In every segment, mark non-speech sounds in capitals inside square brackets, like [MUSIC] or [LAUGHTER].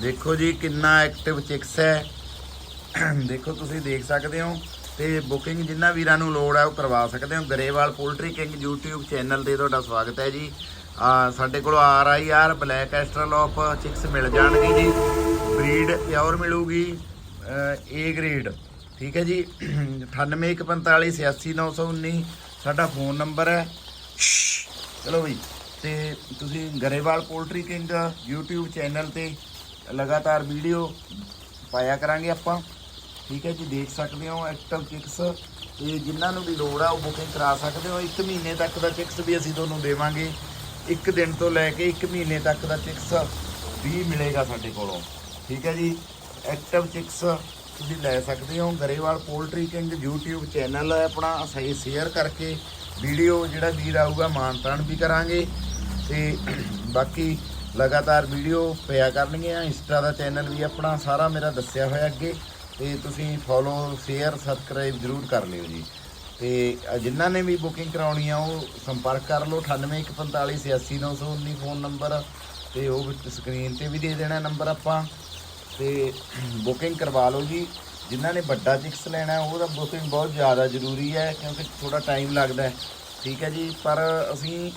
ਦੇਖੋ ਜੀ ਕਿੰਨਾ ਐਕਟਿਵ ਚਿਕਸ ਹੈ। [CLEARS THROAT] ਦੇਖੋ ਤੁਸੀਂ ਦੇਖ ਸਕਦੇ ਹੋ ਤੇ ਬੁਕਿੰਗ ਜਿੰਨਾ ਵੀਰਾਂ ਨੂੰ ਲੋੜ ਹੈ ਉਹ ਕਰਵਾ ਸਕਦੇ ਹੋ। Grewal Poultry King YouTube channel ਤੇ ਤੁਹਾਡਾ ਸਵਾਗਤ ਹੈ ਜੀ। ਆ, ਸਾਡੇ ਕੋਲ R I R Black Australorp chicks ਮਿਲ ਜਾਣਗੇ ਜੀ। ਬਰੀਡ ਪਿਓਰ ਮਿਲੂਗੀ। ਏ ਗ੍ਰੇਡ ਠੀਕ ਹੈ ਜੀ। [CLEARS THROAT] 9815486919 ਸਾਡਾ ਫੋਨ ਨੰਬਰ ਹੈ। ਚਲੋ ਵੀ ਤੇ ਤੁਸੀਂ Grewal Poultry King YouTube channel ਤੇ ਲਗਾਤਾਰ ਵੀਡੀਓ ਪਾਇਆ ਕਰਾਂਗੇ ਆਪਾਂ। ਠੀਕ ਹੈ ਜੀ, ਦੇਖ ਸਕਦੇ ਹੋ ਐਕਟਿਵ ਚਿਕਸ ਤੇ ਜਿਨ੍ਹਾਂ ਨੂੰ ਵੀ ਲੋੜ ਆ, ਉਹ ਬੁਕਿੰਗ ਕਰਾ ਸਕਦੇ ਹੋ। 1 ਮਹੀਨੇ ਤੱਕ ਦਾ ਚਿਕਸ ਵੀ ਅਸੀਂ ਤੁਹਾਨੂੰ ਦੇਵਾਂਗੇ। ਇੱਕ ਦਿਨ ਤੋਂ ਲੈ ਕੇ 1 ਮਹੀਨੇ ਤੱਕ ਦਾ ਚਿਕਸ ਵੀ ਮਿਲੇਗਾ ਸਾਡੇ ਕੋਲੋਂ। ਠੀਕ ਹੈ ਜੀ ਐਕਟਿਵ ਚਿਕਸ ਤੁਸੀਂ ਲੈ ਸਕਦੇ ਹੋ। Grewal Poultry King YouTube channel ਹੈ ਆਪਣਾ। ਅਸੀਂ ਸ਼ੇਅਰ ਕਰਕੇ ਵੀਡੀਓ ਜਿਹੜਾ ਵੀਰ ਆਊਗਾ, ਮਾਨਤਾਨ ਵੀ ਕਰਾਂਗੇ। ਤੇ ਬਾਕੀ ਲਗਾਤਾਰ ਵੀਡੀਓ ਪਿਆ ਕਰਨਗੀਆਂ ਇੰਸਟਾ ਦਾ ਚੈਨਲ ਵੀ ਆਪਣਾ ਸਾਰਾ ਮੇਰਾ ਦੱਸਿਆ ਹੋਇਆ ਅੱਗੇ। ਤੇ ਤੁਸੀਂ ਫੋਲੋ ਸ਼ੇਅਰ ਸਬਸਕ੍ਰਾਈਬ ਜ਼ਰੂਰ ਕਰ ਲਿਓ ਜੀ। ਤੇ ਜਿਨ੍ਹਾਂ ਨੇ ਵੀ ਬੁਕਿੰਗ ਕਰਾਉਣੀ ਆ, ਉਹ ਸੰਪਰਕ ਕਰ ਲਓ। 9814488919 ਫੋਨ ਨੰਬਰ ਤੇ ਉਹ ਸਕਰੀਨ ਤੇ ਵੀ ਦੇ ਦੇਣਾ ਨੰਬਰ ਆਪਾਂ। ਤੇ ਬੁਕਿੰਗ ਕਰਵਾ ਲਓ ਜੀ। ਜਿਨ੍ਹਾਂ ਨੇ ਵੱਡਾ ਚਿਕਸ ਲੈਣਾ ਉਹਦਾ ਬੁਕਿੰਗ ਬਹੁਤ ਜ਼ਿਆਦਾ ਜ਼ਰੂਰੀ ਹੈ, ਕਿਉਂਕਿ ਥੋੜਾ ਟਾਈਮ ਲੱਗਦਾ ਠੀਕ ਹੈ ਜੀ। ਪਰ ਅਸੀਂ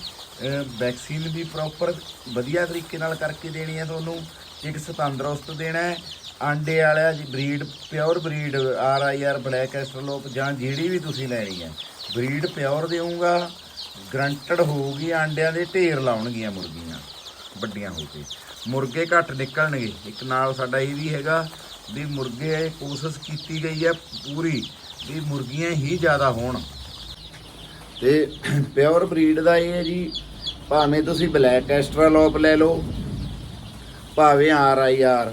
ਵੈਕਸੀਨ ਵੀ ਪ੍ਰੋਪਰ ਵਧੀਆ ਤਰੀਕੇ ਨਾਲ ਕਰਕੇ ਦੇਣੀ ਹੈ ਤੁਹਾਨੂੰ। ਚਿਕਸ ਤੰਦਰੁਸਤ ਦੇਣਾ ਹੈ। ਆਂਡੇ ਵਾਲਾ ਜੀ breed pure breed R I R Black Australorp ਜਾਂ ਜਿਹੜੀ ਵੀ ਤੁਸੀਂ ਲੈਣੀ ਹੈ। ਬਰੀਡ ਪਿਓਰ ਦੇਊਂਗਾ ਗਰੰਟਡ ਹੋਊਗੀ, ਆਂਡਿਆਂ ਦੇ ਢੇਰ ਲਾਉਣਗੀਆਂ ਮੁਰਗੀਆਂ, ਵੱਡੀਆਂ ਹੋ ਕੇ। ਮੁਰਗੇ ਘੱਟ ਨਿਕਲਣਗੇ। ਇੱਕ ਨਾਲ ਸਾਡਾ ਇਹ ਵੀ ਹੈਗਾ ਵੀ ਮੁਰਗੇ ਕੋਸ਼ਿਸ਼ ਕੀਤੀ ਗਈ ਹੈ ਪੂਰੀ ਵੀ ਮੁਰਗੀਆਂ ਹੀ ਜ਼ਿਆਦਾ ਹੋਣ। ਤੇ ਪਿਓਰ ਬਰੀਡ ਦਾ ਇਹ ਹੈ ਜੀ ਭਾਵੇਂ ਤੁਸੀਂ ਬਲੈਕ ਐਸਟਰਾਲੋਪ ਲੈ ਲਓ, ਭਾਵੇਂ ਆਰ ਆਈ ਆਰ,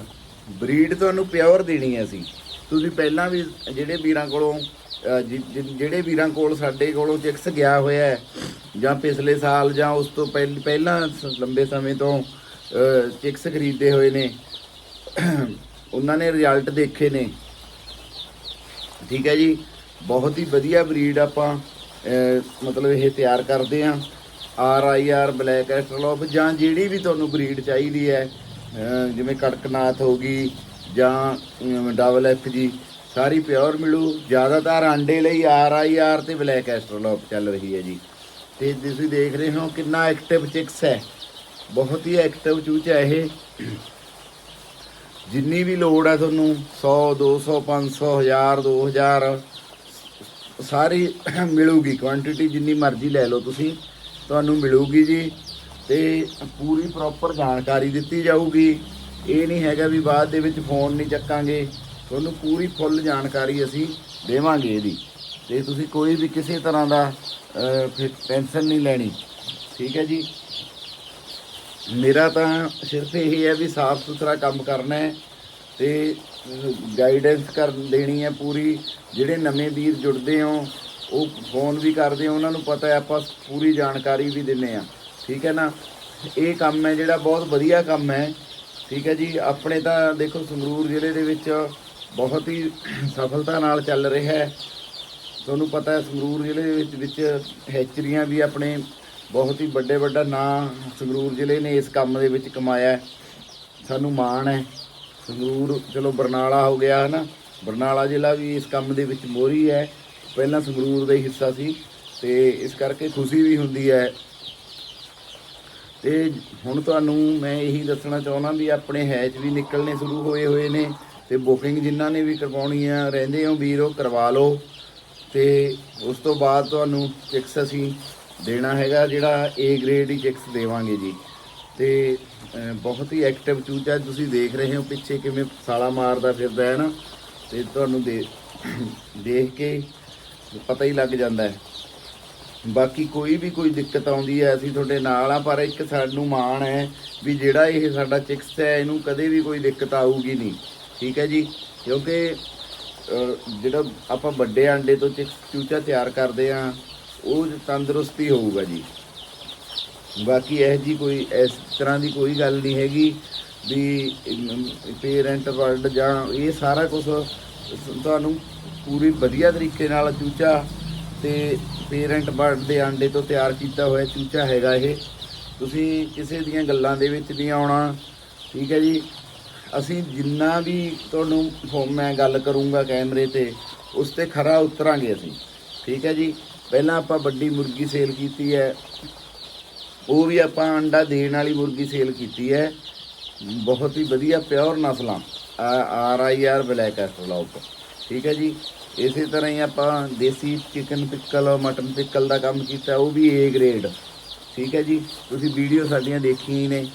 ਬਰੀਡ ਤੁਹਾਨੂੰ ਪਿਓਰ ਦੇਣੀ ਹੈ ਅਸੀਂ। ਤੁਸੀਂ ਪਹਿਲਾਂ ਵੀ ਜਿਹੜੇ ਵੀਰਾਂ ਕੋਲੋਂ ਜਿਹੜੇ ਵੀਰਾਂ ਕੋਲ ਸਾਡੇ ਕੋਲੋਂ ਚਿਕਸ ਗਿਆ ਹੋਇਆ ਹੈ, ਜਾਂ ਪਿਛਲੇ ਸਾਲ ਜਾਂ ਉਸ ਤੋਂ ਪਹਿਲ- ਪਹਿਲਾਂ ਸ- ਲੰਬੇ ਸਮੇਂ ਤੋਂ ਚਿਕਸ ਖਰੀਦੇ ਹੋਏ ਨੇ, ਉਹਨਾਂ ਨੇ ਰਿਜ਼ਲਟ ਦੇਖੇ ਨੇ। ਠੀਕ ਹੈ ਜੀ? ਬਹੁਤ ਹੀ ਵਧੀਆ ਬਰੀਡ ਆਪਾਂ ਮਤਲਬ ਇਹ ਤਿਆਰ ਕਰਦੇ ਆ R I R Black Australorp ਜਾਂ ਜਿਹੜੀ ਵੀ ਤੁਹਾਨੂੰ ਬਰੀਡ ਚਾਹੀਦੀ ਹੈ ਜਿਵੇਂ ਕੜਕਨਾਥ ਹੋ ਗਈ ਜਾਂ ਡਬਲ ਐਫ ਜੀ ਸਾਰੀ ਪਿਓਰ ਮਿਲੂ। ਜ਼ਿਆਦਾਤਰ ਆਂਡੇ ਲਈ ਆਰ ਆਈ ਆਰ ਤੇ ਬਲੈਕ ਐਸਟਰਲੋਪ ਚੱਲ ਰਹੀ ਹੈ ਜੀ। ਤੇ ਤੁਸੀਂ ਦੇਖ ਰਹੇ ਹੋ ਕਿੰਨਾ ਐਕਟਿਵ ਚਿਕਸ ਹੈ। ਬਹੁਤ ਹੀ ਐਕਟਿਵ ਚੂਚ ਹੈ ਇਹ। ਜਿੰਨੀ ਵੀ ਲੋੜ ਹੈ ਤੁਹਾਨੂੰ 100 200 500 1000 2000 ਸਾਰੀ ਮਿਲੂਗੀ। ਕੁਆਂਟੀਟੀ ਜਿੰਨੀ ਮਰਜ਼ੀ ਲੈ ਲਓ ਤੁਸੀਂ। ਤੁਹਾਨੂੰ ਮਿਲੂਗੀ ਜੀ ਤੇ ਪੂਰੀ ਪ੍ਰੋਪਰ ਜਾਣਕਾਰੀ ਦਿੱਤੀ ਜਾਊਗੀ। ਇਹ ਨਹੀਂ ਹੈਗਾ ਵੀ ਬਾਅਦ ਦੇ ਵਿੱਚ ਫੋਨ ਨਹੀਂ ਚੱਕਾਂਗੇ। ਤੁਹਾਨੂੰ ਪੂਰੀ ਫੁੱਲ ਜਾਣਕਾਰੀ ਅਸੀਂ ਦੇਵਾਂਗੇ ਇਹਦੀ। ਤੇ ਤੁਸੀਂ ਕੋਈ ਵੀ ਕਿਸੇ ਤਰ੍ਹਾਂ ਦਾ ਅਹ, ਫਿਰ ਟੈਨਸ਼ਨ ਨਹੀਂ ਲੈਣੀ। ਠੀਕ ਹੈ ਜੀ? ਮੇਰਾ ਤਾਂ ਸਿਰਫ ਇਹ ਹੈ ਵੀ ਸਾਫ਼ ਸੁਥਰਾ ਕੰਮ ਕਰਨਾ ਹੈ ਤੇ ਗਾਈਡੈਂਸ ਕਰ ਦੇਣੀ ਹੈ ਪੂਰੀ। ਜਿਹੜੇ ਨਵੇਂ ਵੀਰ ਜੁੜਦੇ ਹੋ ਉਹ ਫੋਨ ਵੀ ਕਰਦੇ ਹੋ ਉਹਨਾਂ ਨੂੰ ਪਤਾ ਹੈ, ਆਪਾਂ ਪੂਰੀ ਜਾਣਕਾਰੀ ਵੀ ਦਿੰਨੇ ਆ। ਠੀਕ ਹੈ ਨਾ? ਇਹ ਕੰਮ ਹੈ ਜਿਹੜਾ ਬਹੁਤ ਵਧੀਆ ਕੰਮ ਹੈ। ਠੀਕ ਹੈ ਜੀ, ਆਪਣੇ ਤਾਂ ਦੇਖੋ ਸੰਗਰੂਰ ਜ਼ਿਲ੍ਹੇ ਦੇ ਵਿੱਚ ਬਹੁਤ ਹੀ ਸਫਲਤਾ ਨਾਲ ਚੱਲ ਰਿਹਾ ਹੈ। ਤੁਹਾਨੂੰ ਪਤਾ ਹੈ, ਸੰਗਰੂਰ ਜ਼ਿਲ੍ਹੇ ਦੇ ਵਿੱਚ ਵਿੱਚ ਹੈਚਰੀਆਂ ਵੀ ਆਪਣੇ ਬਹੁਤ ਹੀ ਵੱਡੇ, ਵੱਡਾ ਨਾਂ ਸੰਗਰੂਰ ਜ਼ਿਲ੍ਹੇ ਨੇ ਇਸ ਕੰਮ ਦੇ ਵਿੱਚ ਕਮਾਇਆ ਸਾਨੂੰ ਮਾਣ ਹੈ। ਸੰਗਰੂਰ, ਚਲੋ ਬਰਨਾਲਾ ਹੋ ਗਿਆ, ਹੈ ਨਾ? ਬਰਨਾਲਾ ਜ਼ਿਲ੍ਹਾ ਵੀ ਇਸ ਕੰਮ ਦੇ ਵਿੱਚ ਮੋਹਰੀ ਹੈ। ਪਹਿਲਾਂ ਸੰਗਰੂਰ ਦਾ ਹੀ ਹਿੱਸਾ ਸੀ ਤੇ ਇਸ ਕਰਕੇ ਖੁਸ਼ੀ ਵੀ ਹੁੰਦੀ ਹੈ। ਤੇ ਹੁਣ ਤੁਹਾਨੂੰ ਮੈਂ ਇਹੀ ਦੱਸਣਾ ਚਾਹੁੰਦਾ ਵੀ ਆਪਣੇ ਹੈਚ ਵੀ ਨਿਕਲਣੇ ਸ਼ੁਰੂ ਹੋਏ ਹੋਏ ਨੇ ਤੇ ਬੁਕਿੰਗ ਜਿਨ੍ਹਾਂ ਨੇ ਵੀ ਕਰਵਾਉਣੀ ਆ, ਰਹਿੰਦੇ ਹੋ ਵੀਰੋ ਕਰਵਾ ਲਓ। ਤੇ ਉਸ ਤੋਂ ਬਾਅਦ ਤੁਹਾਨੂੰ ਚਿਕਸ ਅਸੀਂ ਦੇਣਾ ਹੈਗਾ ਜਿਹੜਾ A ਗ੍ਰੇਡ ਹੀ ਚਿਕਸ ਦੇਵਾਂਗੇ ਜੀ। ਤੇ ਬਹੁਤ ਹੀ ਐਕਟਿਵ ਚੂਚਾ ਤੁਸੀਂ ਦੇਖ ਰਹੇ ਹੋ, ਪਿੱਛੇ ਕਿਵੇਂ ਸਾਲਾ ਮਾਰਦਾ ਫਿਰਦਾ ਹੈ ਨਾ। ਤੇ ਤੁਹਾਨੂੰ ਦੇ, ਦੇਖ ਕੇ ਪਤਾ ਹੀ ਲੱਗ ਜਾਂਦਾ ਹੈ। ਬਾਕੀ ਕੋਈ ਵੀ ਕੋਈ ਦਿੱਕਤ ਆਉਂਦੀ ਹੈ, ਅਸੀਂ ਤੁਹਾਡੇ ਨਾਲ ਆ ਪਰ ਇੱਕ ਸਾਨੂੰ ਮਾਣ ਹੈ ਵੀ ਜਿਹੜਾ ਇਹ ਸਾਡਾ ਚਿਕਸ ਹੈ, ਇਹਨੂੰ ਕਦੇ ਵੀ ਕੋਈ ਦਿੱਕਤ ਆਊਗੀ ਨਹੀਂ। ਠੀਕ ਹੈ ਜੀ? ਕਿਉਂਕਿ ਜਿਹੜਾ ਆਪਾਂ ਵੱਡੇ ਆਂਡੇ ਤੋਂ ਚਿਕਸ ਚੂਚਾ ਤਿਆਰ ਕਰਦੇ ਆ ਉਹ ਤੰਦਰੁਸਤੀ ਹੋਊਗਾ ਜੀ। ਬਾਕੀ ਇਹ ਜੀ ਕੋਈ, ਇਸ ਤਰ੍ਹਾਂ ਦੀ ਕੋਈ ਗੱਲ ਨਹੀਂ ਹੈਗੀ ਵੀ ਪੇਰੈਂਟ ਵਰਡ ਜਾਂ ਇਹ ਸਾਰਾ ਕੁਝ ਤੁਹਾਨੂੰ ਪੂਰੀ ਵਧੀਆ ਤਰੀਕੇ ਨਾਲ ਚੂਚਾ ਤੇ ਪੇਰੈਂਟ ਬਰਡ ਦੇ ਆਂਡੇ ਤੋਂ ਤਿਆਰ ਕੀਤਾ ਹੋਇਆ ਚੂਚਾ ਹੈਗਾ ਇਹ। ਤੁਸੀਂ ਕਿਸੇ ਦੀਆਂ ਗੱਲਾਂ ਦੇ ਵਿੱਚ ਨਹੀਂ ਆਉਣਾ, ਠੀਕ ਹੈ ਜੀ? ਅਸੀਂ ਜਿੰਨਾ ਵੀ ਤੁਹਾਨੂੰ ਫੋ- ਮੈਂ ਗੱਲ ਕਰੂੰਗਾ ਕੈਮਰੇ ਤੇ, ਉਸ ਤੇ ਖਰਾ ਉਤਰਾਂਗੇ ਅਸੀਂ, ਠੀਕ ਹੈ ਜੀ? ਪਹਿਲਾਂ ਆਪਾਂ ਵੱਡੀ ਮੁਰਗੀ ਸੇਲ ਕੀਤੀ ਹੈ, ਉਹ ਵੀ ਆਪਾਂ ਅੰਡਾ ਦੇਣ ਵਾਲੀ ਮੁਰਗੀ ਸੇਲ ਕੀਤੀ ਹੈ। ਬਹੁਤ ਹੀ ਵਧੀਆ ਪਿਓਰ ਨਸਲਾਂ R I R black australorp ਠੀਕ ਹੈ ਜੀ? ਇਸੇ ਤਰ੍ਹਾਂ ਹੀ ਆਪਾਂ ਦੇਸੀ ਚਿਕਨ ਪਿੱਕਲ ਮਟਨ ਪਿੱਕਲ ਦਾ ਕੰਮ ਕੀਤਾ, ਉਹ ਵੀ ਏ ਗ੍ਰੇਡ ਠੀਕ ਹੈ ਜੀ? ਤੁਸੀਂ ਵੀਡੀਓ ਸਾਡੀਆਂ ਦੇਖੀਆਂ ਹੀ ਨੇ।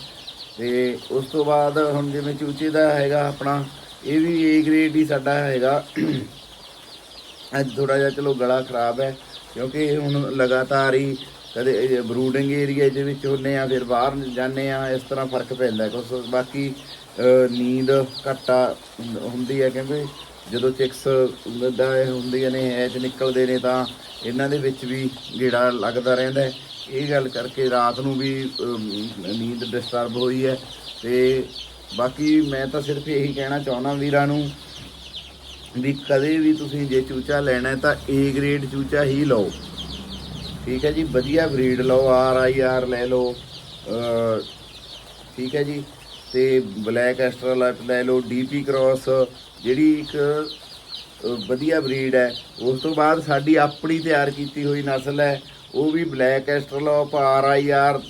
ਤੇ ਉਸ ਤੋਂ ਬਾਅਦ ਹੁਣ ਜਿਵੇਂ ਚੂਚੇ ਦਾ ਹੈਗਾ ਆਪਣਾ, ਇਹ ਵੀ ਏ ਗ੍ਰੇਡ ਹੀ ਸਾਡਾ ਹੈਗਾ। ਅੱਜ ਥੋੜਾ ਜਿਹਾ ਚਲੋ ਗਲਾ ਖਰਾਬ ਹੈ, ਕਿਉਂਕਿ ਹੁਣ ਲਗਾਤਾਰ ਹੀ ਕਦੇ ਬਰੂਡਿੰਗ ਏਰੀਆ ਦੇ ਵਿੱਚ ਹੁੰਨੇ ਆ ਫਿਰ ਬਾਹਰ ਜਾਂਦੇ ਆ ਇਸ ਤਰ੍ਹਾਂ ਫ਼ਰਕ ਪੈਂਦਾ ਕੁਛ ਬਾਕੀ ਅਹ, ਨੀਂਦ ਘੱਟਾ ਹੁੰਦੀ ਹੈ ਕਹਿੰਦੇ ਜਦੋਂ ਚਿਕਸ ਦਾ ਹੁੰਦੀਆਂ ਨੇ ਐਚ ਨਿਕਲਦੇ ਨੇ ਤਾਂ ਇਹਨਾਂ ਦੇ ਵਿੱਚ ਵੀ ਗੇੜਾ ਲੱਗਦਾ ਰਹਿੰਦਾ ਹੈ। ਇਹ ਗੱਲ ਕਰਕੇ ਰਾਤ ਨੂੰ ਵੀ ਨੀਂਦ ਡਿਸਟਰਬ ਹੋਈ ਹੈ। ਤੇ ਬਾਕੀ ਮੈਂ ਤਾਂ ਸਿਰਫ ਇਹੀ ਕਹਿਣਾ ਚਾਹੁੰਦਾ ਵੀਰਾਂ ਨੂੰ ਵੀ ਕਦੇ ਵੀ ਤੁਸੀਂ ਜੇ ਚੂਚਾ ਲੈਣਾ ਤਾਂ ਏ ਗ੍ਰੇਡ ਚੂਚਾ ਹੀ ਲਓ। ਠੀਕ ਹੈ ਜੀ, ਵਧੀਆ ਬਰੀਡ ਲਓ ਆਰ ਆਈ ਆਰ ਲੈ ਲਓ ਠੀਕ ਹੈ ਜੀ, ਤੇ ਬਲੈਕ ਐਸਟਰਾ ਐਸਟਰਲਾਈਟ ਲੈ ਲਓ ਡੀਪੀ ਕ੍ਰਾਸ ਜਿਹੜੀ ਇੱਕ ਵਧੀਆ ਬਰੀਡ ਹੈ, ਉਸ ਤੋਂ ਬਾਅਦ ਸਾਡੀ ਆਪਣੀ ਤਿਆਰ ਕੀਤੀ ਹੋਈ ਨਸਲ ਹੈ, ਉਹ ਵੀ Black Australorp R I R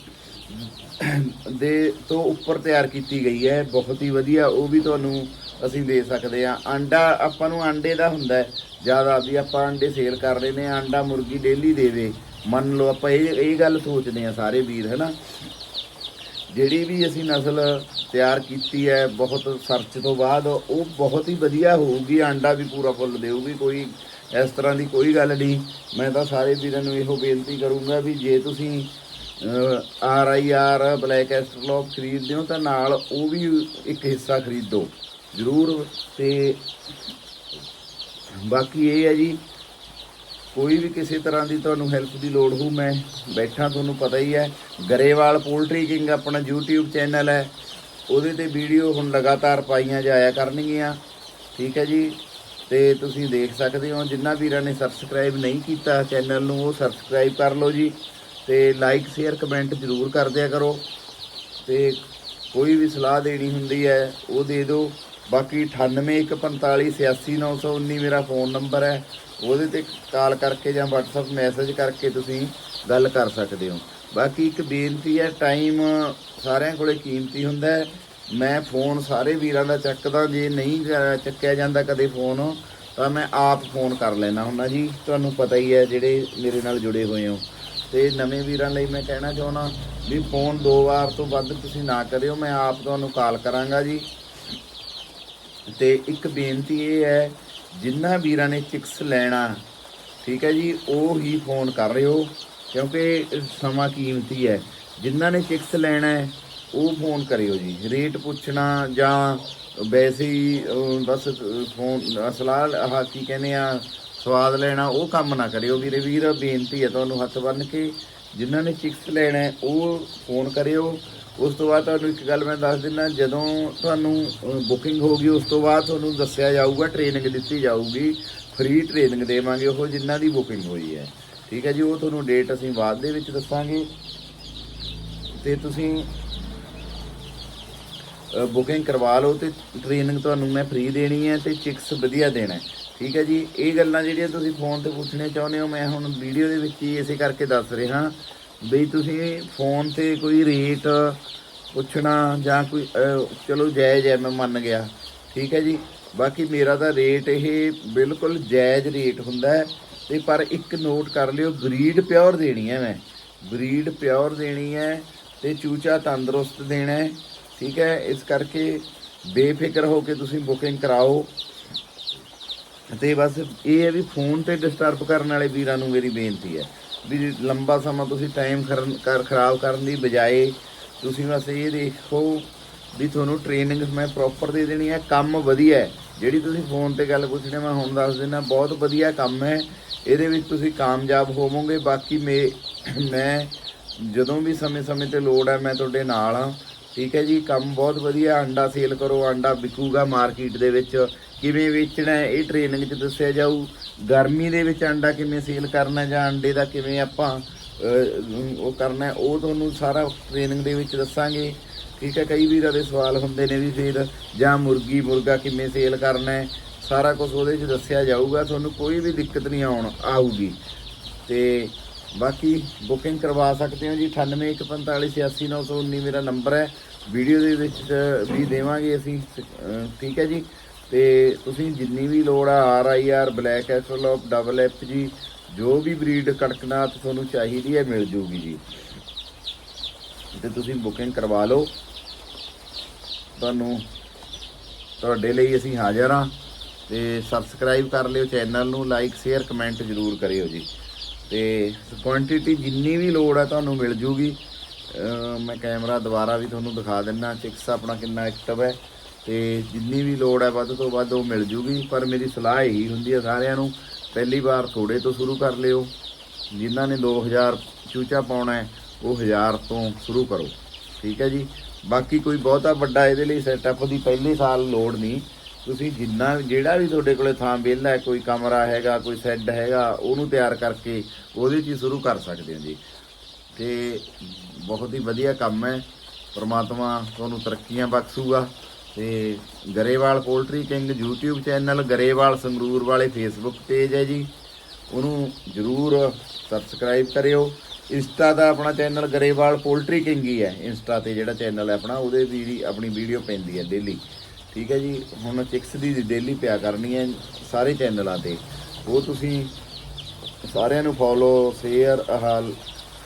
ਦੇ ਤੋਂ ਉੱਪਰ ਤਿਆਰ ਕੀਤੀ ਗਈ ਹੈ, ਬਹੁਤ ਹੀ ਵਧੀਆ, ਉਹ ਵੀ ਤੁਹਾਨੂੰ ਅਸੀਂ ਦੇ ਸਕਦੇ ਹਾਂ। ਆਂਡਾ ਆਪਾਂ ਨੂੰ ਆਂਡੇ ਦਾ ਹੁੰਦਾ ਜ਼ਿਆਦਾ ਵੀ ਆਪਾਂ ਆਂਡੇ ਸੇਲ ਕਰ ਰਹੇ ਨੇ ਆਂਡਾ ਮੁਰਗੀ ਡੇਲੀ ਦੇਵੇ ਮੰਨ ਲਓ ਆਪਾਂ ਇਹ ਇਹ ਗੱਲ ਸੋਚਦੇ ਆ ਸਾਰੇ ਵੀਰ, ਹੈਨਾ? ਜਿਹੜੀ ਵੀ ਅਸੀਂ ਨਸਲ ਤਿਆਰ ਕੀਤੀ ਹੈ, ਬਹੁਤ ਸਰਚ ਤੋਂ ਬਾਅਦ ਉਹ ਬਹੁਤ ਹੀ ਵਧੀਆ ਹੋਊਗੀ, ਆਂਡਾ ਵੀ ਪੂਰਾ ਫੁੱਲ ਦੇਊਗੀ, ਕੋਈ ਇਸ ਤਰ੍ਹਾਂ ਦੀ ਕੋਈ ਗੱਲ ਨਹੀਂ। ਮੈਂ ਤਾਂ ਸਾਰੇ ਵੀਰਾਂ ਨੂੰ ਇਹੋ ਬੇਨਤੀ ਕਰੂੰਗਾ ਵੀ ਜੇ ਤੁਸੀਂ R I R, Black Australorp ਖਰੀਦਦੇ ਹੋ, ਤਾਂ ਨਾਲ ਉਹ ਵੀ ਇੱਕ ਹਿੱਸਾ ਖਰੀਦੋ ਜ਼ਰੂਰ। ਤੇ ਬਾਕੀ ਇਹ ਹੈ ਜੀ ਕੋਈ ਵੀ ਕਿਸੇ ਤਰ੍ਹਾਂ ਦੀ ਤੁਹਾਨੂੰ ਹੈਲਪ ਦੀ ਲੋੜ ਹੋ ਮੈਂ ਬੈਠਾ, ਤੁਹਾਨੂੰ ਪਤਾ ਹੀ ਹੈ। ਗਰੇਵਾਲ ਪੋਲਟਰੀ ਕਿੰਗ ਆਪਣਾ YouTube ਚੈਨਲ ਹੈ। ਉਹਦੇ ਤੇ ਵੀਡੀਓ ਹੁਣ ਲਗਾਤਾਰ ਪਾਈਆਂ ਜਾਇਆ ਕਰਨਗੀਆਂ। ਠੀਕ ਹੈ ਜੀ? ਤੇ ਤੁਸੀਂ ਦੇਖ ਸਕਦੇ ਹੋ, ਜਿੰਨਾ ਵੀਰਾਂ ਨੇ ਸਬਸਕ੍ਰਾਈਬ ਨਹੀਂ ਕੀਤਾ ਚੈਨਲ ਨੂੰ, ਉਹ ਸਬਸਕ੍ਰਾਈਬ ਕਰ ਲਓ ਜੀ। ਤੇ ਲਾਈਕ ਸ਼ੇਅਰ ਕਮੈਂਟ ਜ਼ਰੂਰ ਕਰ ਦਿਆ ਕਰੋ। ਤੇ ਕੋਈ ਵੀ ਸਲਾਹ ਦੇਣੀ ਹੁੰਦੀ ਹੈ, ਉਹ ਦੇ ਦਿਓ। ਬਾਕੀ 9815486919 ਮੇਰਾ ਫੋਨ ਨੰਬਰ ਹੈ। ਉਹਦੇ ਤੇ ਕਾਲ ਕਰਕੇ ਜਾਂ WhatsApp ਮੈਸੇਜ ਕਰਕੇ ਤੁਸੀਂ ਗੱਲ ਕਰ ਸਕਦੇ ਹੋ। ਬਾਕੀ ਇੱਕ ਬੇਨਤੀ ਹੈ ਟਾਈਮ ਸਾਰਿਆਂ ਕੋਲੇ ਕੀਮਤੀ ਹੁੰਦਾ ਹੈ। ਮੈਂ ਫੋਨ ਸਾਰੇ ਵੀਰਾਂ ਦਾ ਚੱਕਦਾ, ਜੇ ਨਹੀਂ ਚੱਕਿਆ ਜਾਂਦਾ ਕਦੇ ਫੋਨ ਤਾਂ ਮੈਂ ਆਪ ਫੋਨ ਕਰ ਲੈਣਾ ਹੁੰਦਾ ਜੀ। ਤੁਹਾਨੂੰ ਪਤਾ ਹੀ ਹੈ, ਜਿਹੜੇ ਮੇਰੇ ਨਾਲ ਜੁੜੇ ਹੋਏ ਹੋ। ਤੇ ਨਵੇਂ ਵੀਰਾਂ ਲਈ ਮੈਂ ਕਹਿਣਾ ਚਾਹੁੰਦਾ ਵੀ ਫੋਨ ਦੋ ਵਾਰ ਤੋਂ ਵੱਧ ਤੁਸੀਂ ਨਾ ਕਰਿਓ, ਮੈਂ ਆਪ ਤੁਹਾਨੂੰ ਕਾਲ ਕਰਾਂਗਾ ਜੀ। ਤੇ ਇੱਕ ਬੇਨਤੀ ਇਹ ਹੈ ਜਿਨ੍ਹਾਂ ਵੀਰਾਂ ਨੇ ਚਿਕਸ ਲੈਣਾ, ਠੀਕ ਹੈ ਜੀ, ਉਹ ਹੀ ਫੋਨ ਕਰ ਰਹੇ ਹੋ, ਕਿਉਂਕਿ ਸਮਾਂ ਕੀਮਤੀ ਹੈ। ਜਿਨ੍ਹਾਂ ਨੇ ਚਿਕਸ ਲੈਣਾ ਹੈ, ਉਹ ਫੋਨ ਕਰਿਓ ਜੀ। ਰੇਟ ਪੁੱਛਣਾ ਜਾਂ ਵੈਸੇ ਹੀ ਬਸ ਫੋਨ, ਸਲਾਹ, ਆਹ ਕੀ ਕਹਿੰਦੇ ਆ, ਸਵਾਦ ਲੈਣਾ, ਉਹ ਕੰਮ ਨਾ ਕਰਿਓ। ਵੀਰੇ, ਵੀਰ, ਬੇਨਤੀ ਹੈ ਤੁਹਾਨੂੰ ਹੱਥ ਬੰਨ ਕੇ ਜਿਨ੍ਹਾਂ ਨੇ ਚਿਕਸ ਲੈਣਾ ਉਹ ਫੋਨ ਕਰਿਓ। ਉਸ ਤੋਂ ਬਾਅਦ ਤੁਹਾਨੂੰ ਇੱਕ ਗੱਲ ਮੈਂ ਦੱਸ ਦਿੰਦਾ, ਜਦੋਂ ਤੁਹਾਨੂੰ ਬੁਕਿੰਗ ਹੋਗੀ ਉਸ ਤੋਂ ਬਾਅਦ ਤੁਹਾਨੂੰ ਦੱਸਿਆ ਜਾਊਗਾ ਟ੍ਰੇਨਿੰਗ ਦਿੱਤੀ ਜਾਊਗੀ ਫ੍ਰੀ ਟ੍ਰੇਨਿੰਗ ਦੇਵਾਂਗੇ ਉਹ ਜਿਨ੍ਹਾਂ ਦੀ ਬੁਕਿੰਗ ਹੋਈ ਹੈ। ਠੀਕ ਹੈ ਜੀ, ਉਹ ਤੁਹਾਨੂੰ ਡੇਟ ਅਸੀਂ ਬਾਅਦ ਦੇ ਵਿੱਚ ਦੱਸਾਂਗੇ। ਤੇ ਤੁਸੀਂ ਬੁਕਿੰਗ ਕਰਵਾ ਲਓ ਤੇ ਟ੍ਰੇਨਿੰਗ ਤੁਹਾਨੂੰ ਮੈਂ ਫ੍ਰੀ ਦੇਣੀ ਹੈ ਤੇ ਚਿਕਸ ਵਧੀਆ ਦੇਣਾ ਠੀਕ ਹੈ ਜੀ, ਇਹ ਗੱਲਾਂ ਜਿਹੜੀਆਂ ਤੁਸੀਂ ਫੋਨ ਤੇ ਪੁੱਛਣੇ ਚਾਹੁੰਦੇ ਹੋ, ਮੈਂ ਹੁਣ ਵੀਡੀਓ ਦੇ ਵਿੱਚ ਹੀ ਇਸੇ ਕਰਕੇ ਦੱਸ ਰਿਹਾ। ਵੀ ਤੁਸੀਂ ਫੋਨ ਤੇ ਕੋਈ ਰੇਟ ਪੁੱਛਣਾ ਜਾਂ ਕੋਈ ਚਲੋ ਜਾਇਜ਼ ਹੈ, ਮੈਂ ਮੰਨ ਗਿਆ। ਠੀਕ ਹੈ ਜੀ? ਬਾਕੀ ਮੇਰਾ ਤਾਂ ਰੇਟ ਇਹ ਬਿਲਕੁਲ ਜਾਇਜ਼ ਰੇਟ ਹੁੰਦਾ ਹੈ। ਤੇ ਪਰ ਇੱਕ ਨੋਟ ਕਰ ਲਿਓ ਬਰੀਡ ਪਿਓਰ ਦੇਣੀ ਹੈ ਮੈਂ। ਬਰੀਡ ਪਿਓਰ ਦੇਣੀ ਹੈ ਤੇ ਚੂਚਾ ਤੰਦਰੁਸਤ ਦੇਣਾ ਹੈ। ਠੀਕ ਹੈ? ਇਸ ਕਰਕੇ ਬੇਫਿਕਰ ਹੋ ਕੇ ਤੁਸੀਂ ਬੁਕਿੰਗ ਕਰਾਓ। ਤੇ ਬਸ ਇਹ ਹੈ ਵੀ ਫੋਨ ਤੇ ਡਿਸਟਰਬ ਕਰਨ ਵਾਲੇ ਵੀਰਾਂ ਨੂੰ ਮੇਰੀ ਬੇਨਤੀ ਹੈ। ਵੀ ਲੰਬਾ ਸਮਾਂ ਤੁਸੀਂ ਟਾਈਮ ਕਰ, ਖਰਾਬ ਕਰਨ ਦੀ ਬਜਾਏ ਤੁਸੀਂ ਬਸ ਇਹ ਦੇਖੋ ਵੀ ਤੁਹਾਨੂੰ ਟ੍ਰੇਨਿੰਗ ਮੈਂ ਪ੍ਰੋਪਰ ਦੇ ਦੇਣੀ ਹੈ, ਕੰਮ ਵਧੀਆ ਹੈ। ਜਿਹੜੀ ਤੁਸੀਂ ਫੋਨ ਤੇ ਗੱਲ ਪੁੱਛਣੀ ਮੈਂ ਹੁਣ ਦੱਸ ਦਿੰਦਾ, ਬਹੁਤ ਵਧੀਆ ਕੰਮ ਹੈ। ਇਹਦੇ ਵਿੱਚ ਤੁਸੀਂ ਕਾਮਯਾਬ ਹੋਵੋਗੇ। ਬਾਕੀ ਮੇ, ਮੈਂ ਜਦੋਂ ਵੀ ਸਮੇਂ-ਸਮੇਂ ਤੇ ਲੋੜ ਹੈ, ਮੈਂ ਤੁਹਾਡੇ ਨਾਲ ਹਾਂ। ਠੀਕ ਹੈ ਜੀ, ਕੰਮ ਬਹੁਤ ਵਧੀਆ, ਅੰਡਾ ਸੇਲ ਕਰੋ, ਅੰਡਾ ਵਿਕੂਗਾ ਮਾਰਕੀਟ ਦੇ ਵਿੱਚ। ਕਿਵੇਂ ਵੇਚਣਾ ਹੈ, ਇਹ ਟ੍ਰੇਨਿੰਗ 'ਚ ਦੱਸਿਆ ਜਾਊ। ਗਰਮੀ ਦੇ ਵਿੱਚ ਅੰਡਾ ਕਿਵੇਂ ਸੇਲ ਕਰਨਾ ਜਾਂ ਅੰਡੇ ਦਾ ਕਿਵੇਂ ਆਪਾਂ ਉਹ ਕਰਨਾ ਉਹ ਤੁਹਾਨੂੰ ਸਾਰਾ ਟ੍ਰੇਨਿੰਗ ਦੇ ਵਿੱਚ ਦੱਸਾਂਗੇ। ਠੀਕ ਹੈ, ਕਈ ਵੀਰਾਂ ਦੇ ਸਵਾਲ ਹੁੰਦੇ ਨੇ ਵੀ ਫਿਰ, ਜਾਂ ਮੁਰਗੀ, ਮੁਰਗਾ ਕਿਵੇਂ ਸੇਲ ਕਰਨਾ ਹੈ, ਸਾਰਾ ਕੁਝ ਉਹਦੇ 'ਚ ਦੱਸਿਆ ਜਾਊਗਾ। ਤੁਹਾਨੂੰ ਕੋਈ ਵੀ ਦਿੱਕਤ ਨਹੀਂ ਆਉਣ, ਆਊਗੀ। ਤੇ ਬਾਕੀ ਬੁਕਿੰਗ ਕਰਵਾ ਸਕਦੇ ਹੋ ਜੀ 9814586919 ਮੇਰਾ ਨੰਬਰ ਹੈ। ਵੀਡੀਓ ਦੇ ਵਿੱਚ ਵੀ ਦੇਵਾਂਗੇ ਅਸੀਂ ਠੀਕ ਹੈ ਜੀ। ਤੇ ਤੁਸੀਂ ਜਿੰਨੀ ਵੀ ਲੋੜ ਆ R I R Black Australorp double F ਜੀ ਜੋ ਵੀ ਬਰੀਡ ਕੜਕਨਾਥ ਤੁਹਾਨੂੰ ਚਾਹੀਦੀ ਹੈ, ਮਿਲ ਜੂਗੀ ਜੀ। ਤੇ ਤੁਸੀਂ ਬੁਕਿੰਗ ਕਰਵਾ ਲਓ। ਤੁਹਾਨੂੰ ਤੁਹਾਡੇ ਲਈ ਅਸੀਂ ਹਾਜ਼ਰ ਹਾਂ ਤੇ ਸਬਸਕ੍ਰਾਈਬ ਕਰ ਲਿਓ ਚੈਨਲ ਨੂੰ ਲਾਈਕ ਸ਼ੇਅਰ ਕਮੈਂਟ ਜ਼ਰੂਰ ਕਰਿਓ ਜੀ। ਤੇ ਕੁਆਂਟੀਟੀ ਜਿੰਨੀ ਵੀ ਲੋੜ ਹੈ ਤੁਹਾਨੂੰ ਮਿਲ ਜੂਗੀ। ਮੈਂ ਕੈਮਰਾ ਦੁਬਾਰਾ ਵੀ ਤੁਹਾਨੂੰ ਦਿਖਾ ਦਿੰਨਾ ਚਿਕਸ ਆਪਣਾ ਕਿੰਨਾ ਐਕਟਿਵ ਹੈ। ਤੇ ਜਿੰਨੀ ਵੀ ਲੋੜ ਹੈ ਵੱਧ ਤੋਂ ਵੱਧ ਉਹ ਮਿਲ ਜੂਗੀ, ਪਰ ਮੇਰੀ ਸਲਾਹ ਇਹੀ ਹੁੰਦੀ ਹੈ ਸਾਰਿਆਂ ਨੂੰ, ਪਹਿਲੀ ਵਾਰ ਥੋੜੇ ਤੋਂ ਸ਼ੁਰੂ ਕਰ ਲਿਓ। ਜਿਨ੍ਹਾਂ ਨੇ 2000 ਚੂਚਾ ਪਾਉਣਾ ਹੈ, ਉਹ 1000 ਤੋਂ ਸ਼ੁਰੂ ਕਰੋ। ਠੀਕ ਹੈ ਜੀ? ਬਾਕੀ ਕੋਈ ਬਹੁਤਾ ਵੱਡਾ ਇਹਦੇ ਲਈ ਸੈਟਅਪ ਦੀ ਪਹਿਲੇ ਸਾਲ ਲੋੜ ਨਹੀਂ। ਤੁਸੀਂ ਜਿੰਨਾ, ਜਿਹੜਾ ਵੀ ਤੁਹਾਡੇ ਕੋਲੇ ਥਾਂ ਵਿਹਲਾ ਹੈ, ਕੋਈ ਕਮਰਾ ਹੈਗਾ, ਕੋਈ ਸ਼ੈੱਡ ਹੈਗਾ, ਉਹਨੂੰ ਤਿਆਰ ਕਰਕੇ ਉਹਦੇ 'ਚ ਹੀ ਸ਼ੁਰੂ ਕਰ ਸਕਦੇ ਹੋ ਜੀ। ਤੇ ਬਹੁਤ ਹੀ ਵਧੀਆ ਕੰਮ ਹੈ। ਪਰਮਾਤਮਾ ਤੁਹਾਨੂੰ ਤਰੱਕੀਆਂ ਬਖਸ਼ੂਗਾ। ਤੇ Grewal Poultry King YouTube channel Grewal Sangrur ਵਾਲੇ Facebook ਪੇਜ ਹੈ ਜੀ। ਉਹਨੂੰ ਜਰੂਰ ਸਬਸਕ੍ਰਾਈਬ ਕਰਿਓ। ਇੰਸਟਾ ਦਾ ਆਪਣਾ ਚੈਨਲ ਗਰੇਵਾਲ ਪੋਲਟਰੀ ਕਿੰਗ ਹੀ ਹੈ। ਇੰਸਟਾ ਤੇ ਜਿਹੜਾ ਚੈਨਲ ਹੈ ਆਪਣਾ, ਉਹਦੇ ਵੀ ਆਪਣੀ ਵੀਡੀਓ ਪੈਂਦੀ ਹੈ ਡੇਲੀ ਠੀਕ ਹੈ ਜੀ, ਹੁਣ ਚਿਕਸ ਦੀ ਡੇਲੀ ਪਿਆ ਕਰਨੀ ਹੈ ਸਾਰੇ ਚੈਨਲਾਂ ਤੇ। ਉਹ ਤੁਸੀਂ ਸਾਰਿਆਂ ਨੂੰ ਫੋਲੋ ਸ਼ੇਅਰ ਹਾਲ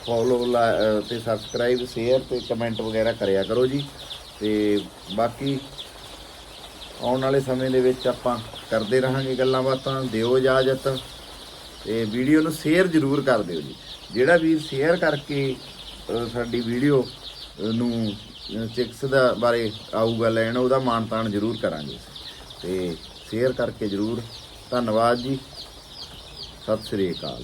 ਫੋਲੋ ਤੇ ਸਬਸਕ੍ਰਾਈਬ ਸ਼ੇਅਰ ਤੇ ਕਮੈਂਟ ਵਗੈਰਾ ਕਰਿਆ ਕਰੋ ਜੀ। ਤੇ ਬਾਕੀ ਆਉਣ ਵਾਲੇ ਸਮੇਂ ਦੇ ਵਿੱਚ ਆਪਾਂ ਕਰਦੇ ਰਹਾਂਗੇ ਗੱਲਾਂ ਬਾਤਾਂ, ਦਿਓ ਇਜਾਜ਼ਤ ਤੇ ਵੀਡੀਓ ਨੂੰ ਸ਼ੇਅਰ ਜ਼ਰੂਰ ਕਰ ਦਿਓ ਜੀ। ਜਿਹੜਾ ਵੀ ਸ਼ੇਅਰ ਕਰਕੇ ਸਾਡੀ ਵੀਡੀਓ ਨੂੰ ਚਿਕਸ ਦਾ ਬਾਰੇ ਆਊਗਾ, ਲੈਣ, ਉਹਦਾ ਮਾਣ ਤਾਣ ਜ਼ਰੂਰ ਕਰਾਂਗੇ। ਤੇ ਸ਼ੇਅਰ ਕਰਕੇ ਜ਼ਰੂਰ। ਧੰਨਵਾਦ ਜੀ। ਸਤਿ ਸ੍ਰੀ ਅਕਾਲ।